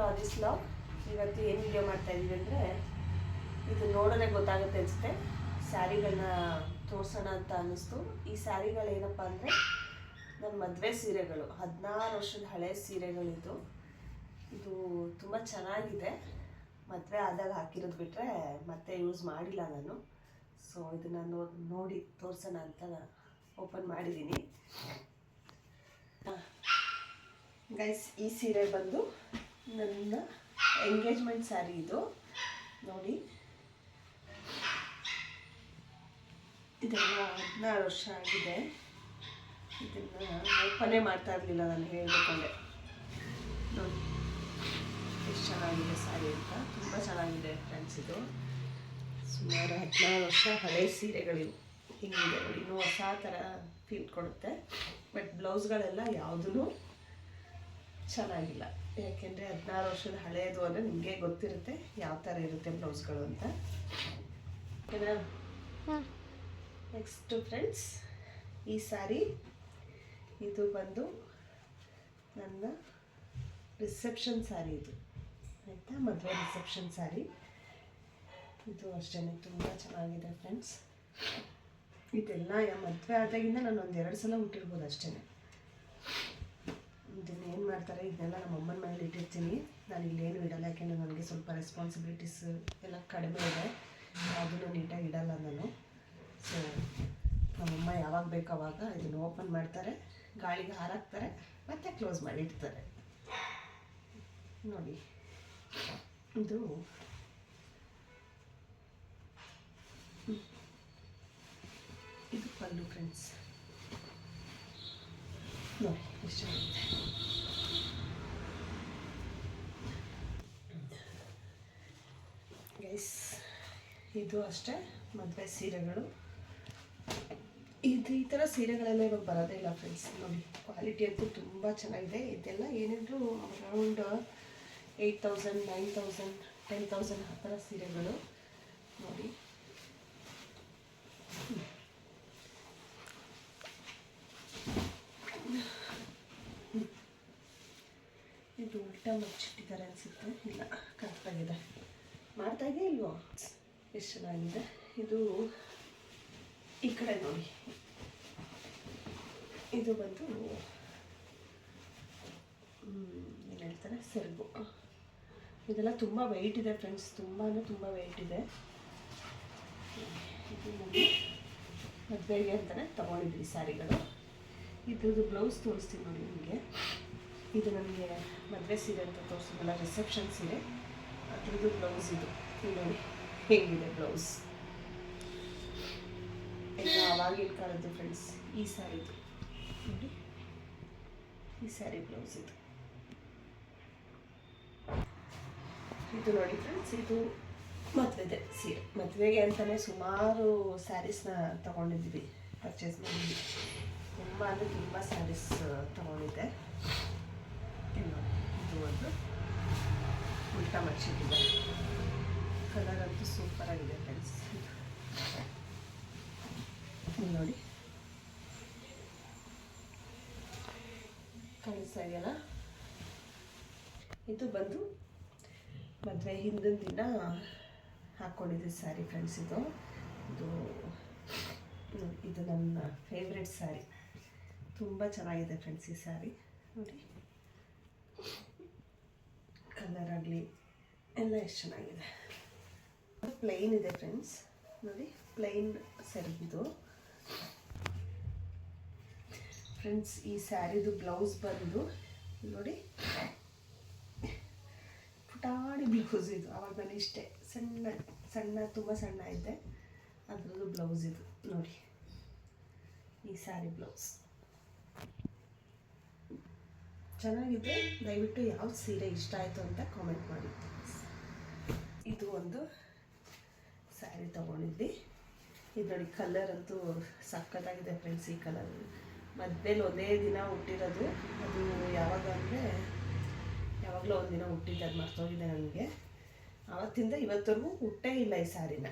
Aadi's love ಇವತ್ತು ಏನು video ಮಾಡ್ತಾ ಇದೀವಿ ಅಂದರೆ, ಇದು ನೋಡೋದೇ ಗೊತ್ತಾಗುತ್ತೆ ಅನಿಸುತ್ತೆ. ಸ್ಯಾರಿಗಳನ್ನ ತೋರಿಸೋಣ ಅಂತ ಅನ್ನಿಸ್ತು. ಈ ಸ್ಯಾರಿಗಳೇನಪ್ಪ ಅಂದರೆ ನನ್ನ ಮದುವೆ ಸೀರೆಗಳು. ಹದಿನಾರು ವರ್ಷದ ಹಳೆ ಸೀರೆಗಳಿದು ಇದು ತುಂಬ ಚೆನ್ನಾಗಿದೆ. ಮದುವೆ ಆದಾಗ ಹಾಕಿರೋದು ಬಿಟ್ಟರೆ ಮತ್ತೆ ಯೂಸ್ ಮಾಡಿಲ್ಲ ನಾನು. ಸೊ ಇದನ್ನು ನೋಡಿ ನೋಡಿ ತೋರಿಸೋಣ ಅಂತ ಓಪನ್ ಮಾಡಿದ್ದೀನಿ. ಗೈಸ್ ಈ ಸೀರೆ ಬಂದು ನನ್ನ ಎಂಗೇಜ್ಮೆಂಟ್ ಸ್ಯಾರಿ ಇದು. ನೋಡಿ. ಇದೆಲ್ಲ ಹದಿನಾರು ವರ್ಷ ಆಗಿದೆ. ಇದನ್ನು ಓಪನೇ ಮಾಡ್ತಾ ಇರಲಿಲ್ಲ ನಾನು ಹೇಳಬೇಕಂದ್ರೆ. ನೋಡಿ. ಎಷ್ಟು ಚೆನ್ನಾಗಿದೆ ಸ್ಯಾರಿ ಅಂತ. ತುಂಬ ಚೆನ್ನಾಗಿದೆ ಫ್ರೆಂಡ್ಸ್ ಇದು. ಸುಮಾರು ಹದಿನಾರು ವರ್ಷ ಹಳೆ ಸೀರೆಗಳಿವು. ಹಿಂಗಿದೆ ನೋಡಿ. ಇನ್ನೂ ಹೊಸ ಥರ ಫೀಲ್ ಕೊಡುತ್ತೆ. ಬಟ್ ಬ್ಲೌಸ್ಗಳೆಲ್ಲ ಯಾವುದೂ ಚೆನ್ನಾಗಿಲ್ಲ. ಯಾಕೆಂದರೆ ಹದಿನಾರು ವರ್ಷದ ಹಳೆಯದು ಅಂದರೆ ನಿಮಗೆ ಗೊತ್ತಿರುತ್ತೆ ಯಾವ ಥರ ಇರುತ್ತೆ ಬ್ಲೌಸ್ಗಳು ಅಂತ. ಓಕೆನಾ? ನೆಕ್ಸ್ಟು ಫ್ರೆಂಡ್ಸ್ ಈ ಸಾರಿ ಇದು ಬಂದು ನನ್ನ ರಿಸೆಪ್ಷನ್ ಸಾರಿ ಇದು. ಆಯಿತಾ? ಮದುವೆ ರಿಸೆಪ್ಷನ್ ಸಾರಿ ಇದು ಅಷ್ಟೇ ತುಂಬ ಚೆನ್ನಾಗಿದೆ ಫ್ರೆಂಡ್ಸ್ ಇದೆಲ್ಲ ಮದುವೆ ಆದಾಗಿಂದ ನಾನು ಒಂದು ಎರಡು ಸಲ ಹುಟ್ಟಿರ್ಬೋದು ಅಷ್ಟೇ ಇದನ್ನ ಏನು ಮಾಡ್ತಾರೆ, ಇದನ್ನೆಲ್ಲ ನಮ್ಮ ಅಮ್ಮನ ಮನೇಲಿ ಇಟ್ಟಿರ್ತೀನಿ. ನಾನು ಇಲ್ಲೇನು ಇಡಲ್ಲ, ಯಾಕೆಂದರೆ ನನಗೆ ಸ್ವಲ್ಪ ರೆಸ್ಪಾನ್ಸಿಬಿಲಿಟೀಸ್ ಎಲ್ಲ ಕಡಿಮೆ ಇದೆ. ಅದನ್ನು ನೀಟಾಗಿ ಇಡಲ್ಲ ನಾನು. ಸೊ ನಮ್ಮಮ್ಮ ಯಾವಾಗ ಬೇಕು ಅವಾಗ ಇದನ್ನು ಓಪನ್ ಮಾಡ್ತಾರೆ. ಗಾಳಿಗೆ ಹಾರಾಕ್ತಾರೆ, ಮತ್ತೆ ಕ್ಲೋಸ್ ಮಾಡಿ ಇಡ್ತಾರೆ. ನೋಡಿ. ಇದು. ಇದು ಪಲ್ಲು ಫ್ರೆಂಡ್ಸ್ ನೋಡಿ. ಗೈಸ್ ಇದು ಅಷ್ಟೇ, ಮದುವೆ ಸೀರೆಗಳು. ಇದು ಈ ಥರ ಸೀರೆಗಳೆಲ್ಲ ಇವಾಗ ಬರೋದೇ ಇಲ್ಲ ಫ್ರೆಂಡ್ಸ್ ನೋಡಿ ಕ್ವಾಲಿಟಿ ಅಂತೂ ತುಂಬ ಚೆನ್ನಾಗಿದೆ. ಇದೆಲ್ಲ ಏನಿದ್ರು around eight thousand nine thousand ten thousand ಆ ಥರ ಸೀರೆಗಳು. ನೋಡಿ. ಉಲ್ಟಾ ಮುಚ್ಚಿಟ್ಟಿದ್ದಾರೆ ಅನಿಸುತ್ತೆ. ಇಲ್ಲ ಕರೆಕ್ಟಾಗಿದೆ ಮಾಡ್ತಾ ಇದೆಯಾ ಇಲ್ವೋ? ಎಷ್ಟು ಚೆನ್ನಾಗಿದೆ. ಇದು ಈ ಕಡೆ ನೋಡಿ. ಇದು ಬಂದು ಏನು ಹೇಳ್ತಾರೆ? ಸೆರಗು. ಇದೆಲ್ಲ ತುಂಬ ವೆಯ್ಟ್ ಇದೆ ಫ್ರೆಂಡ್ಸ್ ತುಂಬಾ ತುಂಬ ವೆಯ್ಟ್ ಇದೆ. ಇದು ನಮಗೆ ಮದುವೆಗೆ ಅಂತಲೇ ತೊಗೊಂಡಿದ್ವಿ ಸ್ಯಾರಿಗಳು ಇದ್ರದ್ದು ಬ್ಲೌಸ್ ತೋರಿಸ್ತೀನಿ ನೋಡಿ ನಿಮಗೆ. ಇದು ನನಗೆ ಮದುವೆ ಸೀರೆ ಅಂತ ತೋರಿಸಿದ್ನಲ್ಲ ರಿಸೆಪ್ಷನ್ ಸೀರೆ. ಅದ್ರದ್ದು ಬ್ಲೌಸ್ ಇದು. ಇದು ನೋಡಿ, ಹೇಗಿದೆ ಬ್ಲೌಸ್ ಎಲ್ಲ ಆವಾಗಿನ ಕಾಲದ್ದು ಫ್ರೆಂಡ್ಸ್ ಈ ಸ್ಯಾರಿದು ನೋಡಿ, ಈ ಸ್ಯಾರಿ ಬ್ಲೌಸ್ ಇದು. ಇದು ನೋಡಿ ಫ್ರೆಂಡ್ಸ್ ಇದು ಮದುವೆದೆ ಸೀರೆ. ಮದುವೆಗೆ ಅಂತಲೇ ಸುಮಾರು ಸ್ಯಾರೀಸ್ನ ತಗೊಂಡಿದ್ವಿ ಪರ್ಚೇಸ್ ಮಾಡಿದ್ವಿ ತುಂಬ ಅಂದರೆ ತುಂಬ ಸ್ಯಾರೀಸ್ ತಗೊಂಡಿದ್ದೆ ಇದು ನೋಡಿ, ಇದು ಒಂದು ಉಲ್ಟಾ ಮಡ್ಚಿಟ್ಟಿದೆ ಕಲರ್ ಅಂತೂ ಸೂಪರ್ ಆಗಿದೆ ಫ್ರೆಂಡ್ಸ್ ನೋಡಿ. ಕಾಣಿಸ್ತಾ ಇದೆಯಲ್ಲ? ಇದು ಬಂದು ಮದುವೆ ಹಿಂದಿನ ದಿನ ಹಾಕ್ಕೊಂಡಿದ್ದೆ ಸ್ಯಾರಿ ಫ್ರೆಂಡ್ಸ್ ಇದು. ಇದು ಇದು ನನ್ನ ಫೇವ್ರೆಟ್ ಸ್ಯಾರಿ ತುಂಬ ಚೆನ್ನಾಗಿದೆ ಫ್ರೆಂಡ್ಸ್ ಈ ಸ್ಯಾರಿ ನೋಡಿ. ಕಲರ್ ಆಗಲಿ ಎಲ್ಲ ಎಷ್ಟು ಚೆನ್ನಾಗಿದೆ. ಪ್ಲೈನ್ ಇದೆ ಫ್ರೆಂಡ್ಸ್ ನೋಡಿ ಪ್ಲೈನ್ ಸೆರಗಿದು ಫ್ರೆಂಡ್ಸ್ ಈ ಸ್ಯಾರಿದು ಬ್ಲೌಸ್ ಬಂದು, ನೋಡಿ. ಪುಟಾಣಿ ಬ್ಲೌಸ್ ಇದು. ಅವಾಗ ನಾನು ಇಷ್ಟೇ. ಸಣ್ಣ ಸಣ್ಣ, ತುಂಬ ಸಣ್ಣ ಇದ್ದೆ. ಅದರದ್ದು ಬ್ಲೌಸ್ ಇದು. ನೋಡಿ, ಈ ಸ್ಯಾರಿ ಬ್ಲೌಸ್ ಚೆನ್ನಾಗಿದೆ. ದಯವಿಟ್ಟು ಯಾವ ಸೀರೆ ಇಷ್ಟ ಆಯಿತು ಅಂತ ಕಾಮೆಂಟ್ ಮಾಡಿ ಇದು ಒಂದು ಸ್ಯಾರಿ ತೊಗೊಂಡಿದ್ವಿ ಇದು ನೋಡಿ ಕಲರ್ ಅಂತೂ ಸಖತ್ತಾಗಿದೆ ಫ್ರೆಂಡ್ಸ್ ಈ ಕಲರ್ ಮದುವೆಲಿ ಒಂದೇ ದಿನ ಹುಟ್ಟಿರೋದು. ಅದು ಯಾವಾಗ ಅಂದರೆ ಯಾವಾಗಲೂ ಒಂದಿನ ಹುಟ್ಟಿದ್ದೆ, ಅದು ಮರ್ತೋಗಿದೆ ನನಗೆ. ಆವತ್ತಿಂದ ಇವತ್ತವರೆಗೂ ಹುಟ್ಟೇ ಇಲ್ಲ ಈ ಸ್ಯಾರಿನ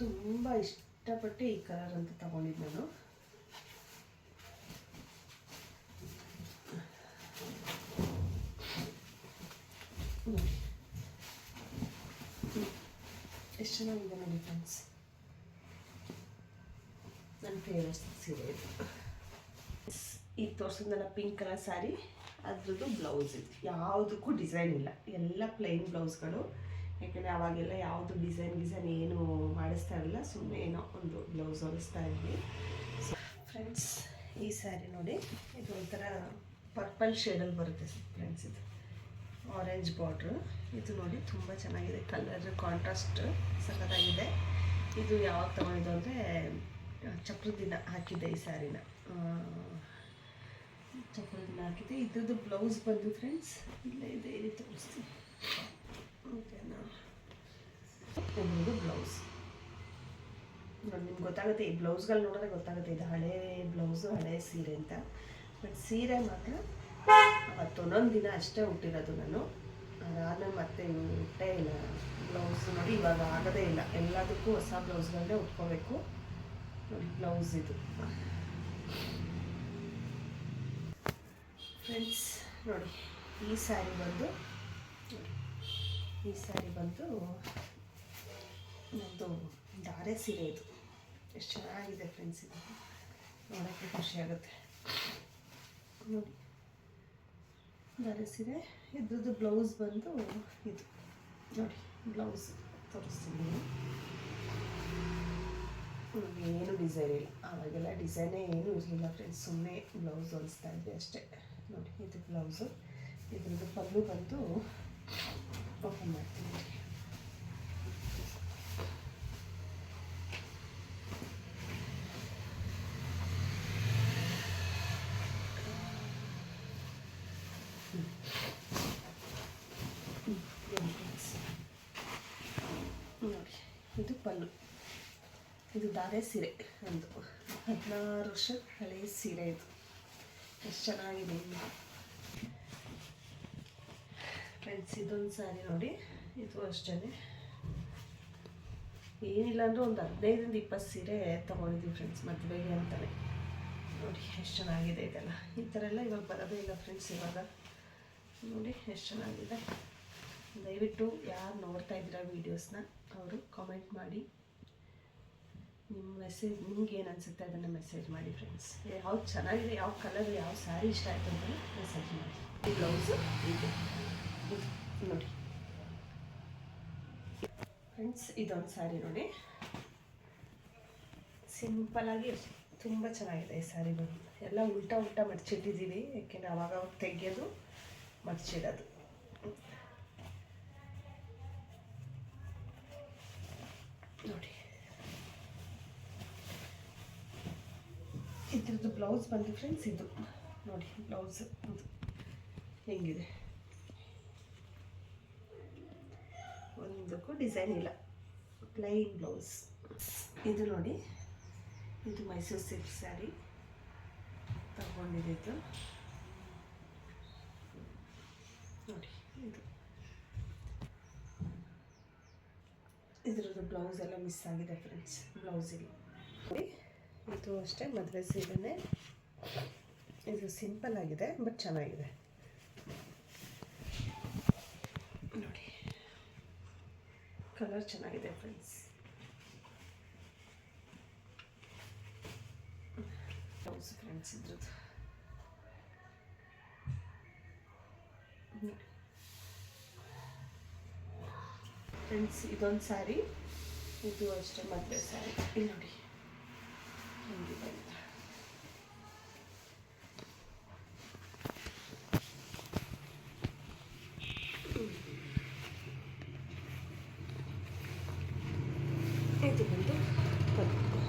ತುಂಬ ಇಷ್ಟಪಟ್ಟು ಈ ಕಲರ್ ಅಂತ ತಗೊಂಡಿದ್ದೆ ನಾನು. ಎಷ್ಟು ಚೆನ್ನಾಗಿದೆ ನೋಡಿ ಫ್ರೆಂಡ್ಸ್ ನನ್ನ ಫೇವರೆಟ್ ಸೀರೆ ಇದು. ಈಗ ತೋರಿಸಿದ್ನಲ್ಲ ಪಿಂಕ್ ಕಲರ್ ಸ್ಯಾರಿ ಅದ್ರದ್ದು ಬ್ಲೌಸ್ ಇದು. ಯಾವುದಕ್ಕೂ ಡಿಸೈನ್ ಇಲ್ಲ. ಎಲ್ಲ ಪ್ಲೈನ್ ಬ್ಲೌಸ್ಗಳು ಯಾಕಂದರೆ ಅವಾಗೆಲ್ಲ ಯಾವುದು ಡಿಸೈನ್ ಗಿಸೈನ್ ಏನು ಮಾಡಿಸ್ತಾ ಇರಲಿಲ್ಲ ಸುಮ್ಮನೆ ಏನೋ ಒಂದು ಬ್ಲೌಸ್ ಹೊಲಿಸ್ತಾ ಇದ್ವಿ. ಫ್ರೆಂಡ್ಸ್ ಈ ಸ್ಯಾರಿ ನೋಡಿ, ಇದು ಒಂಥರ ಪರ್ಪಲ್ ಶೇಡಲ್ಲಿ ಬರುತ್ತೆ ಫ್ರೆಂಡ್ಸ್ ಇದು. ಆರೆಂಜ್ ಬಾರ್ಡ್ರು ಇದು ನೋಡಿ ತುಂಬ ಚೆನ್ನಾಗಿದೆ ಕಲರ್ ಕಾಂಟ್ರಾಸ್ಟ್ ಸಖತ್ತಾಗಿದೆ. ಇದು ಯಾವಾಗ ತೊಗೊಂಡಿದ್ದು ಅಂದರೆ ಚಕ್ರದ ದಿನ ಹಾಕಿದ್ದೆ ಈ ಸ್ಯಾರಿನ ಚಕ್ರದಿಂದ ದಿನ ಹಾಕಿದ್ದೆ. ಇದ್ರದ್ದು ಬ್ಲೌಸ್ ಬಂದು ಫ್ರೆಂಡ್ಸ್ ಇಲ್ಲೇ ಇದೆ, ಇಲ್ಲಿ ತೋರಿಸ್ತೀನಿ. ಓಕೆನಾ ಇದ್ರದ್ದು ಬ್ಲೌಸ್. ನೋಡಿ ನಿಮ್ಗೆ ಗೊತ್ತಾಗುತ್ತೆ ಈ ಬ್ಲೌಸ್ಗಳು ನೋಡಿದ್ರೆ ಗೊತ್ತಾಗುತ್ತೆ ಇದು ಹಳೆ ಬ್ಲೌಸು ಹಳೆ ಸೀರೆ ಅಂತ. ಬಟ್ ಸೀರೆ ಮಾತ್ರ ಅವತ್ತು ಒಂದೊಂದು ದಿನ ಅಷ್ಟೇ ಹುಟ್ಟಿರೋದು ನಾನು. ಅದಾದ್ಮೇಲೆ ಮತ್ತೆ ಹುಟ್ಟೇ ಇಲ್ಲ ಬ್ಲೌಸ್. ನೋಡಿ ಇವಾಗ ಆಗೋದೇ ಇಲ್ಲ. ಎಲ್ಲದಕ್ಕೂ ಹೊಸ ಬ್ಲೌಸ್ಗಳನ್ನೇ ಉಟ್ಕೋಬೇಕು. ನೋಡಿ ಬ್ಲೌಸ್ ಇದು. ಫ್ರೆಂಡ್ಸ್ ನೋಡಿ ಈ ಸ್ಯಾರಿ ಬಂದು ಈ ಸ್ಯಾರಿ ಬಂದು ನಮ್ಮದು ಧಾರೆ ಸೀರೆ ಇದು. ಎಷ್ಟು ಚೆನ್ನಾಗಿದೆ ಫ್ರೆಂಡ್ಸ್ ಇದು. ನೋಡೋಕ್ಕೆ ಖುಷಿ ಆಗುತ್ತೆ. ನೋಡಿ. ಧಾರೆ ಸೀರೆ, ಇದ್ರದ್ದು ಬ್ಲೌಸ್ ಬಂದು ಇದು. ನೋಡಿ ಬ್ಲೌಸ್ ತೋರಿಸ್ತೀನಿ. ಏನು ಡಿಸೈನ್ ಇಲ್ಲ. ಆವಾಗೆಲ್ಲ ಡಿಸೈನೇ ಏನೂ ಇರಲಿಲ್ಲ ಫ್ರೆಂಡ್ಸ್ ಸುಮ್ಮನೆ ಬ್ಲೌಸ್ ಹೊಲಿಸ್ತಾ ಇದ್ವಿ ಅಷ್ಟೇ. ನೋಡಿ, ಇದು ಬ್ಲೌಸು ಇದ್ರದ್ದು ಪಲ್ಲು ಬಂದು ಓಪನ್ ಮಾಡ್ತೀನಿ ನೋಡಿ. ಇದು ಪಲ್ಲು. ಇದು ಧಾರೆ ಸೀರೆ ಒಂದು ಹದಿನಾರು ವರ್ಷ ಹಳೆಯ ಸೀರೆ ಇದು. ಎಷ್ಟು ಚೆನ್ನಾಗಿದೆ ಇದೊಂದು ಸ್ಯಾರಿ ನೋಡಿ, ಇದು ಅಷ್ಟೇ ಏನಿಲ್ಲ ಅಂದರೂ ಒಂದು ಹದಿನೈದರಿಂದ ಇಪ್ಪತ್ತು ಸೀರೆ ತೊಗೊಂಡಿದ್ದೀವಿ ಫ್ರೆಂಡ್ಸ್ ಮದುವೆಗೆ ಅಂತಲೇ ನೋಡಿ, ಎಷ್ಟು ಚೆನ್ನಾಗಿದೆ ಇದೆಲ್ಲ. ಈ ಥರ ಎಲ್ಲ ಇವಾಗ ಬರೋದೇ ಇಲ್ಲ ಫ್ರೆಂಡ್ಸ್ ಇವಾಗ. ನೋಡಿ, ಎಷ್ಟು ಚೆನ್ನಾಗಿದೆ. ದಯವಿಟ್ಟು ಯಾರು ನೋಡ್ತಾ ಇದ್ದೀರಾ ವೀಡಿಯೋಸ್ನ ಅವರು ಕಾಮೆಂಟ್ ಮಾಡಿ. ನಿಮ್ಮ ಮೆಸೇಜ್ ನಿಮ್ಗೆ ಏನು ಅನಿಸುತ್ತೆ ಅದನ್ನು ಮೆಸೇಜ್ ಮಾಡಿ ಫ್ರೆಂಡ್ಸ್ ಯಾವ್ದು ಚೆನ್ನಾಗಿದೆ, ಯಾವ ಕಲರ್ ಯಾವ ಸ್ಯಾರಿ ಇಷ್ಟ ಆಯಿತು ಅಂತ ಮೆಸೇಜ್ ಮಾಡಿ. ಬ್ಲೌಸು ಇದು. ನೋಡಿ ಫ್ರೆಂಡ್ಸ್ ಇದೊಂದು ಸ್ಯಾರಿ ನೋಡಿ. ಸಿಂಪಲಾಗಿ ತುಂಬ ಚೆನ್ನಾಗಿದೆ ಈ ಸ್ಯಾರಿ ಬಂದು. ಎಲ್ಲ ಉಲ್ಟಾ ಉಲ್ಟಾ ಮಡ್ಚಿಟ್ಟಿದ್ದೀವಿ ಯಾಕೆಂದರೆ ಅವಾಗ ಅವಾಗ ತೆಗೆಯೋದು, ಮಡ್ಚಿಡೋದು. ನೋಡಿ. ಇದ್ರದ್ದು ಬ್ಲೌಸ್ ಬಂದು ಫ್ರೆಂಡ್ಸ್ ಇದು. ನೋಡಿ ಬ್ಲೌಸ್ ಇದು ಹೆಂಗಿದೆ? ಒಂದಕ್ಕೂ ಡಿಸೈನ್ ಇಲ್ಲ. ಪ್ಲೈನ್ ಬ್ಲೌಸ್ ಇದು ನೋಡಿ, ಇದು ಮೈಸೂರು ಸಿಲ್ಕ್ ಸ್ಯಾರಿ. ತಗೊಂಡಿದ್ದು ನೋಡಿ, ಇದು. ಇದ್ರದ್ದು ಬ್ಲೌಸ್ ಎಲ್ಲ ಮಿಸ್ ಆಗಿದೆ ಫ್ರೆಂಡ್ಸ್ ಬ್ಲೌಸಿಗೆ ಇದು. ಅಷ್ಟೇ ಮದುವೆ ಸೀರೆನೇ. ಇದು ಸಿಂಪಲ್ ಆಗಿದೆ ಬಟ್ ಚೆನ್ನಾಗಿದೆ ನೋಡಿ ಕಲರ್ ಚೆನ್ನಾಗಿದೆ ಫ್ರೆಂಡ್ಸ್ ಬ್ಲೌಸ್ ಫ್ರೆಂಡ್ಸ್ ಇದ್ರದ್ದು. ಫ್ರೆಂಡ್ಸ್ ಇದೊಂದು ಸ್ಯಾರಿ ಇದು ಅಷ್ಟೇ ಮದುವೆ ಸ್ಯಾರಿ ಇಲ್ಲಿ ನೋಡಿ. ಹೆಂಗಿದೆ ಅಂತ. ಇದು ಬಂದು ಪಲ್ಲು.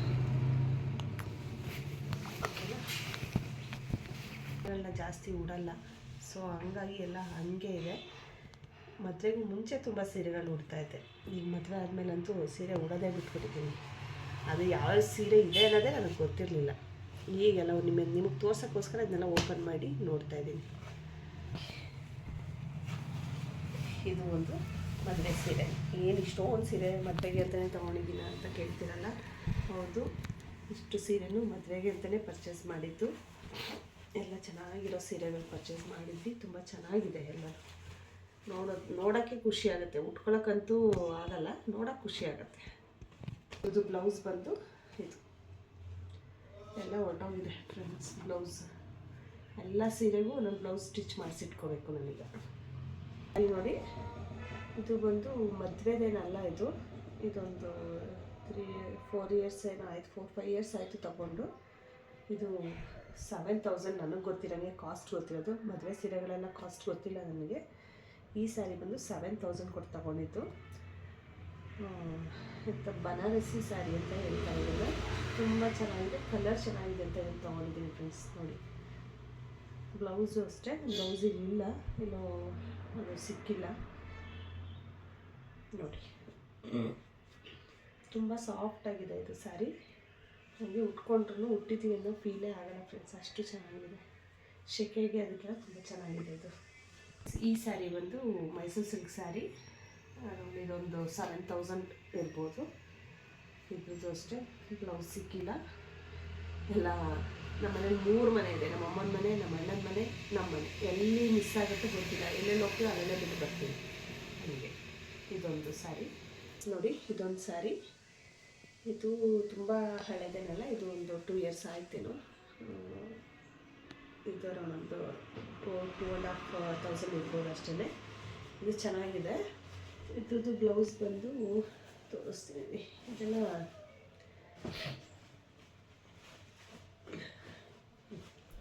ಓಕೆನಾ? ಎಲ್ಲ ಜಾಸ್ತಿ ಉಡಲ್ಲ ಸೊ ಹಂಗಾಗಿ ಎಲ್ಲ ಹಾಗೆ ಇದೆ. ಮದುವೆಗೂ ಮುಂಚೆ ತುಂಬ ಸೀರೆಗಳು ಉಡ್ತಾ ಇದ್ದೆ. ಈಗ ಮದುವೆ ಆದಮೇಲಂತೂ ಸೀರೆ ಉಡೋದೇ ಬಿಟ್ಬಿಟ್ಟಿದ್ದೀನಿ. ಅದು ಯಾವ ಸೀರೆ ಇದೆ ಅನ್ನೋದೇ ನನಗೆ ಗೊತ್ತಿರಲಿಲ್ಲ. ಈಗೆಲ್ಲ ನಿಮಗೆ ನಿಮಗೆ ತೋರ್ಸೋಕ್ಕೋಸ್ಕರ ಇದನ್ನೆಲ್ಲ ಓಪನ್ ಮಾಡಿ ನೋಡ್ತಾ ಇದ್ದೀನಿ. ಇದು ಒಂದು ಮದುವೆ ಸೀರೆ. ಏನು ಇಷ್ಟೊಂದು ಸೀರೆ ಮದುವೆಗೆ ಅಂತಲೇ ತೊಗೊಂಡಿದ್ದೀನ ಅಂತ ಕೇಳ್ತೀರಲ್ಲ. ಹೌದು, ಇಷ್ಟು ಸೀರೆನೂ ಮದುವೆಗೆ ಅಂತಲೇ ಪರ್ಚೇಸ್ ಮಾಡಿದ್ದು. ಎಲ್ಲ ಚೆನ್ನಾಗಿರೋ ಸೀರೆಗಳು ಪರ್ಚೇಸ್ ಮಾಡಿದ್ವಿ. ತುಂಬ ಚೆನ್ನಾಗಿದೆ ಎಲ್ಲ ನೋಡೋದು ನೋಡೋಕ್ಕೆ ಖುಷಿ ಆಗುತ್ತೆ. ಉಟ್ಕೊಳಕ್ಕಂತೂ ಆಗಲ್ಲ, ನೋಡೋಕೆ ಖುಷಿ ಆಗುತ್ತೆ. ಇದು ಬ್ಲೌಸ್ ಬಂದು ಇದು. ಎಲ್ಲ ಹೊರಟೋಗಿದೆ ಫ್ರೆಂಡ್ಸ್ ಬ್ಲೌಸ್ ಎಲ್ಲ ಸೀರೆಗೂ ಒಂದೊಂದು ಬ್ಲೌಸ್ ಸ್ಟಿಚ್ ಮಾಡಿಸಿಟ್ಕೋಬೇಕು ನನಗೆ. ಅಲ್ಲಿ ನೋಡಿ, ಇದು ಬಂದು ಮದುವೆದೇನಲ್ಲ ಇದು. ಇದೊಂದು ತ್ರೀ ಫೋರ್ ಇಯರ್ಸ್ ಏನೋ ಆಯಿತು ಫೋರ್ ಫೈವ್ ಇಯರ್ಸ್ ಆಯಿತು ತಗೊಂಡು. ಇದು ಸೆವೆನ್ ತೌಸಂಡ್ ನನಗೆ ಗೊತ್ತಿರೋಂಗೆ ಕಾಸ್ಟ್ ಗೊತ್ತಿರೋದು. ಮದುವೆ ಸೀರೆಗಳೆಲ್ಲ ಕಾಸ್ಟ್ ಗೊತ್ತಿಲ್ಲ ನನಗೆ. ಈ ಸ್ಯಾರಿ ಬಂದು ಸೆವೆನ್ ತೌಸಂಡ್ ಕೊಟ್ಟು ತಗೊಂಡಿದ್ದು. ಮತ್ತು ಬನಾರಸಿ ಸ್ಯಾರಿ ಅಂತ ಹೇಳ್ತಾ ಇದ್ದಾರೆ. ತುಂಬ ಚೆನ್ನಾಗಿದೆ. ಕಲರ್ ಚೆನ್ನಾಗಿದೆ ಅಂತ ಹೇಳಿ ತೊಗೊಂಡಿದ್ದೀನಿ ಫ್ರೆಂಡ್ಸ್ ನೋಡಿ. ಬ್ಲೌಸು ಅಷ್ಟೇ. ಬ್ಲೌಸಿಗೆ ಇಲ್ಲ. ಏನೋ ಅದು ಸಿಕ್ಕಿಲ್ಲ. ನೋಡಿ. ತುಂಬ ಸಾಫ್ಟಾಗಿದೆ ಇದು ಸ್ಯಾರಿ ನನಗೆ ಉಟ್ಕೊಂಡ್ರು ಉಟ್ಟಿದ್ದೀವಿ ಅನ್ನೋ ಫೀಲೇ ಆಗಲ್ಲ ಫ್ರೆಂಡ್ಸ್ ಅಷ್ಟು ಚೆನ್ನಾಗಿದೆ. ಶೆಕೆಗೆ ಅದಕ್ಕೆಲ್ಲ ತುಂಬ ಚೆನ್ನಾಗಿದೆ ಇದು. ಈ ಸ್ಯಾರಿ ಬಂದು ಮೈಸೂರು ಸಿಲ್ಕ್ ಸ್ಯಾರಿ ಇದೊಂದು ಸೆವೆನ್ ತೌಸಂಡ್ ಇರ್ಬೋದು. ಇದ್ರದ್ದು ಅಷ್ಟೇ ಬ್ಲೌಸ್ ಸಿಕ್ಕಿಲ್ಲ. ಎಲ್ಲ ನಮ್ಮ ಮನೇಲಿ ಮೂರು ಮನೆ ಇದೆ, ನಮ್ಮ ಅಮ್ಮನ ಮನೆ, ನಮ್ಮ ಅಣ್ಣನ ಮನೆ, ನಮ್ಮ ಮನೆ. ಎಲ್ಲಿ ಮಿಸ್ ಆಗುತ್ತೆ ಗೊತ್ತಿಲ್ಲ, ಎಲ್ಲೆಲ್ಲಿ ಹೋಗ್ತೀವಿ ಅಲ್ಲೆಲ್ಲ ಬಿಟ್ಟು ಬರ್ತೀವಿ ಹೀಗೆ. ಇದೊಂದು ಸ್ಯಾರಿ ನೋಡಿ, ಇದೊಂದು ಸ್ಯಾರಿ ಇದು ತುಂಬ ಹಳೆದೇನಲ್ಲ, ಇದು ಒಂದು ಟೂ ಇಯರ್ಸ್ ಆಯ್ತೇನೋ. ಇದರ ಒಂದು two two and half thousand ಇರ್ಬೋದು ಅಷ್ಟೇ ಇದು ಚೆನ್ನಾಗಿದೆ. ಇದ್ರದ್ದು ಬ್ಲೌಸ್ ಬಂದು ತೋರಿಸ್ತೀನಿ. ಇದೆಲ್ಲ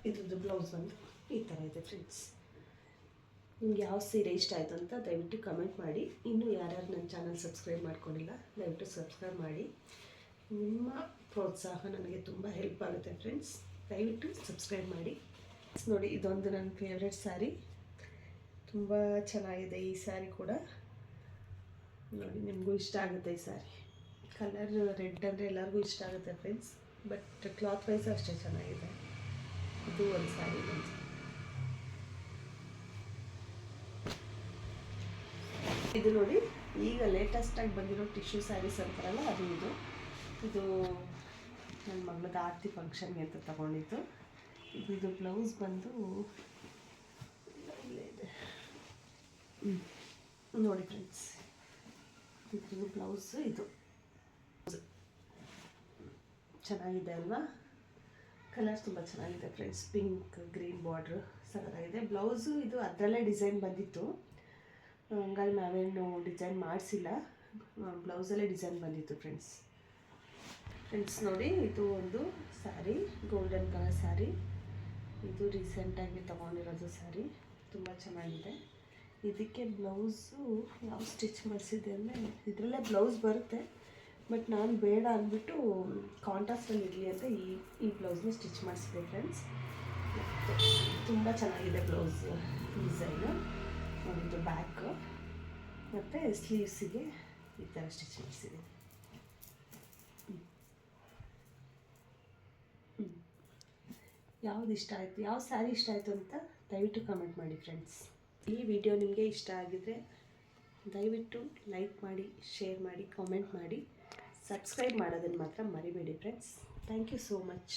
ಇದ್ರದ್ದು ಬ್ಲೌಸ್ ಬಂದು ಈ ಥರ ಇದೆ ಫ್ರೆಂಡ್ಸ್ ನಿಮ್ಗೆ ಯಾವ ಸೀರೆ ಇಷ್ಟ ಆಯಿತು ಅಂತ ದಯವಿಟ್ಟು ಕಮೆಂಟ್ ಮಾಡಿ. ಇನ್ನೂ ಯಾರ್ಯಾರು ನನ್ನ ಚಾನಲ್ ಸಬ್ಸ್ಕ್ರೈಬ್ ಮಾಡ್ಕೊಂಡಿಲ್ಲ, ದಯವಿಟ್ಟು ಸಬ್ಸ್ಕ್ರೈಬ್ ಮಾಡಿ. ನಿಮ್ಮ ಪ್ರೋತ್ಸಾಹ ನನಗೆ ತುಂಬ ಹೆಲ್ಪ್ ಆಗುತ್ತೆ ಫ್ರೆಂಡ್ಸ್ ದಯವಿಟ್ಟು ಸಬ್ಸ್ಕ್ರೈಬ್ ಮಾಡಿ. ನೋಡಿ, ಇದೊಂದು ನನ್ನ ಫೇವ್ರೆಟ್ ಸ್ಯಾರಿ ತುಂಬ ಚೆನ್ನಾಗಿದೆ ಈ ಸ್ಯಾರಿ ಕೂಡ. ನೋಡಿ, ನಿಮಗೂ ಇಷ್ಟ ಆಗುತ್ತೆ ಈ ಸ್ಯಾರಿ ಕಲರ್ ರೆಡ್ ಅಂದರೆ ಎಲ್ಲರಿಗೂ ಇಷ್ಟ ಆಗುತ್ತೆ ಫ್ರೆಂಡ್ಸ್ ಬಟ್ ಕ್ಲಾತ್ ವೈಸ್ ಅಷ್ಟೇ ಚೆನ್ನಾಗಿದೆ. ಇದು ಒಂದು ಸ್ಯಾರಿ ಬಂದು ಇದು ನೋಡಿ, ಈಗ ಲೇಟೆಸ್ಟಾಗಿ ಬಂದಿರೋ ಟಿಶ್ಯೂ ಸ್ಯಾರೀಸ್ ಅಂತಾರಲ್ಲ, ಅದು ಇದು. ಇದು ನನ್ನ ಮಗಳದ್ದು ಆರತಿ ಫಂಕ್ಷನ್ಗೆ ಅಂತ ತಗೊಂಡಿದ್ದು. ಇದು ಬ್ಲೌಸ್ ಬಂದು ನೋಡಿ ಫ್ರೆಂಡ್ಸ್ ಇದು ಬ್ಲೌಸ್ ಇದು. ಚೆನ್ನಾಗಿದೆ ಅಲ್ವಾ? ಕಲರ್ಸ್ ತುಂಬ ಚೆನ್ನಾಗಿದೆ ಫ್ರೆಂಡ್ಸ್ ಪಿಂಕ್ ಗ್ರೀನ್ ಬಾರ್ಡ್ರ್ ಸಖತ್ತಾಗಿದೆ ಬ್ಲೌಸು ಇದು. ಅದರಲ್ಲೇ ಡಿಸೈನ್ ಬಂದಿತ್ತು. ಹಂಗಾಗಿ ನಾವೇನು ಡಿಸೈನ್ ಮಾಡಿಸಿಲ್ಲ. ಬ್ಲೌಸಲ್ಲೇ ಡಿಸೈನ್ ಬಂದಿತ್ತು ಫ್ರೆಂಡ್ಸ್ ಫ್ರೆಂಡ್ಸ್ ನೋಡಿ, ಇದು ಒಂದು ಸ್ಯಾರಿ ಗೋಲ್ಡನ್ ಕಲರ್ ಸ್ಯಾರಿ ಇದು ರೀಸೆಂಟಾಗಿ ತೊಗೊಂಡಿರೋದು ಸ್ಯಾರಿ ತುಂಬ ಚೆನ್ನಾಗಿದೆ. ಇದಕ್ಕೆ ಬ್ಲೌಸು ಯಾವ ಸ್ಟಿಚ್ ಮಾಡಿಸಿದೆ ಅಂದರೆ ಇದರಲ್ಲೇ ಬ್ಲೌಸ್ ಬರುತ್ತೆ. ಬಟ್ ನಾನು ಬೇಡ ಅಂದ್ಬಿಟ್ಟು ಕಾಂಟ್ರಾಸ್ಟಲ್ಲಿ ಇರಲಿ ಅಂತ ಈ ಈ ಬ್ಲೌಸ್ನ ಸ್ಟಿಚ್ ಮಾಡಿಸಿದೆ ಫ್ರೆಂಡ್ಸ್ ತುಂಬ ಚೆನ್ನಾಗಿದೆ ಬ್ಲೌಸ್ ಡಿಸೈನು ಒಂದು ಬ್ಯಾಕ್ ಮತ್ತು ಸ್ಲೀವ್ಸಿಗೆ ಈ ಥರ ಸ್ಟಿಚ್ ಮಾಡಿಸಿದ್ದೀನಿ ಯಾವ್ದು ಇಷ್ಟ ಆಯಿತು? ಯಾವ ಸ್ಯಾರಿ ಇಷ್ಟ ಆಯಿತು ಅಂತ ದಯವಿಟ್ಟು ಕಮೆಂಟ್ ಮಾಡಿ ಫ್ರೆಂಡ್ಸ್ ಈ ವಿಡಿಯೋ ನಿಮಗೆ ಇಷ್ಟ ಆಗಿದರೆ ದಯವಿಟ್ಟು ಲೈಕ್ ಮಾಡಿ ಶೇರ್ ಮಾಡಿ ಕಾಮೆಂಟ್ ಮಾಡಿ. ಸಬ್ಸ್ಕ್ರೈಬ್ ಮಾಡೋದನ್ನು ಮಾತ್ರ ಮರಿಬೇಡಿ friends thank you so much